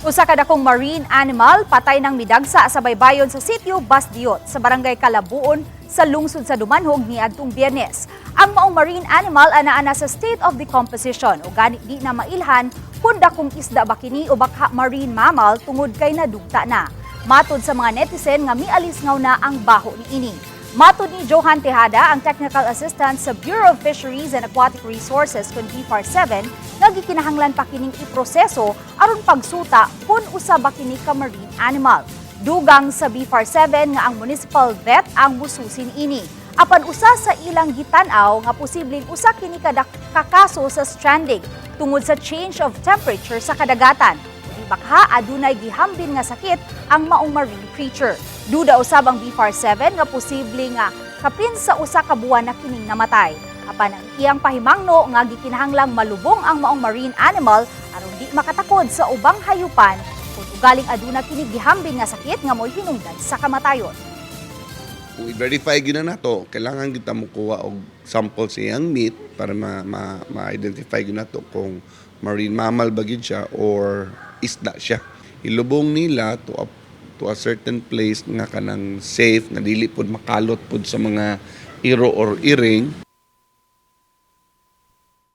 Usa ka dakong marine animal patay ng midagsa sa baybayon sa sitio Basdiot sa barangay Kalabuon sa lungsod sa Dumanhog niadtong Biyernes. Ang maong marine animal ana-ana sa state of decomposition o gani di na mailhan kun dakong isda ba kini o baka marine mammal tungod kay nadugta na. Matod sa mga netizen nga mialis ngaw na ang baho ni ini. Matod ni Johan Tejada, ang Technical Assistant sa Bureau of Fisheries and Aquatic Resources kun BFAR 7, nga gikinahanglan pa kining iproseso aron pagsuta kung usa ba kini ka marine animal. Dugang sa BFAR 7 nga ang municipal vet ang mususin ini. Apan usa sa ilang gitanaw nga posibleng usa kini kada kakaso sa stranding tungod sa change of temperature sa kadagatan. Di adunay gihambin nga sakit ang maong marine creature. Duda usab ang BFAR 7 nga posible nga kapin sa usa ka buwan na kining namatay. Apan ang iyang pahimangno nga gikinahanglang malubong ang maong marine animal aron di makatakod sa ubang hayupan kung ugaling aduna kini gihambin nga sakit nga mo'y hinungdan sa kamatayon. Kung i-verify gina na to, kailangan kita mo kuha og sample sa iyang meat para ma- ma- ma-identify gina to kung marine mammal ba gid siya or isda siya. Ilubong nila to a, to a certain place nga kanang safe nga dili pod makalot pod sa mga iro or iring